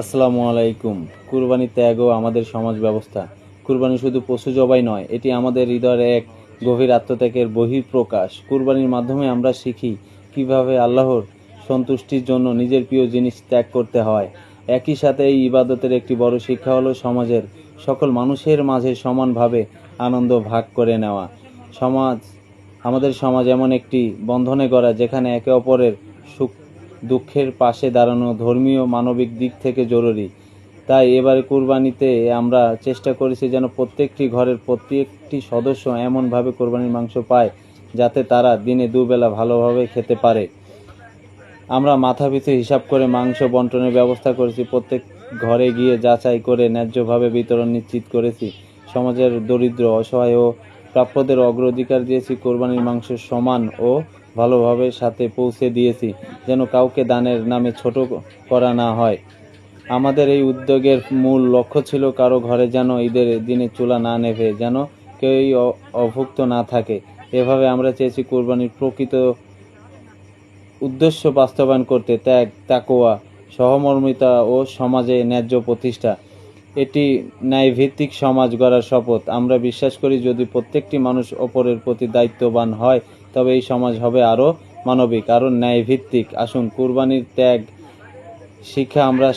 আসসালামু আলাইকুম। কুরবানি ত্যাগও আমাদের সমাজ ব্যবস্থা। কুরবানি শুধু পশু জবাই নয়, এটি আমাদের হৃদয়ের এক গভীর আত্মত্যাগের বহিঃপ্রকাশ। কুরবানির মাধ্যমে আমরা শিখি কীভাবে আল্লাহর সন্তুষ্টির জন্য নিজের প্রিয় জিনিস ত্যাগ করতে হয়। একই সাথে এই ইবাদতের একটি বড় শিক্ষা হলো সমাজের সকল মানুষের মাঝে সমানভাবে আনন্দ ভাগ করে নেওয়া। সমাজ, আমাদের সমাজ এমন একটি বন্ধনে গড়া যেখানে একে অপরের সুখ দুঃখের পাশে দাঁড়ানো ধর্মীয় মানবিক দিক থেকে জরুরি। তাই এবারে কুরবানিতে আমরা চেষ্টা করেছি যেন প্রত্যেকটি ঘরের প্রত্যেকটি সদস্য এমনভাবে কোরবানির মাংস পায় যাতে তারা দিনে দুবেলা ভালোভাবে খেতে পারে। আমরা মাথা পিছু হিসাব করে মাংস বন্টনের ব্যবস্থা করেছি। প্রত্যেক ঘরে গিয়ে যাচাই করে ন্যায্যভাবে বিতরণ নিশ্চিত করেছি। সমাজের দরিদ্র, অসহায় ও প্রাপ্যদের অগ্রাধিকার দিয়েছি। কোরবানির মাংস সমান ও ভালোভাবে সাথে পৌঁছে দিয়েছি, যেন কাউকে দানের নামে ছোট করা না হয়। আমাদের এই উদ্যোগের মূল লক্ষ্য ছিল কারও ঘরে যেন ঈদের দিনে চুলা না নেভে, যেন কেউই অভুক্ত না থাকে। এভাবে আমরা চেয়েছি কোরবানির প্রকৃত উদ্দেশ্য বাস্তবায়ন করতে, ত্যাগ তাকোয়া সহমর্মিতা ও সমাজে ন্যায্য প্রতিষ্ঠা। এটি ন্যায়ভিত্তিক সমাজ গড়ার শপথ। আমরা বিশ্বাস করি যদি প্রত্যেকটি মানুষ অপরের প্রতি দায়িত্ববান হয় তবে এই সমাজ হবে আরও মানবিক আরও ন্যায়ভিত্তিক। আসুন কুরবানির ত্যাগ শিক্ষা আমরা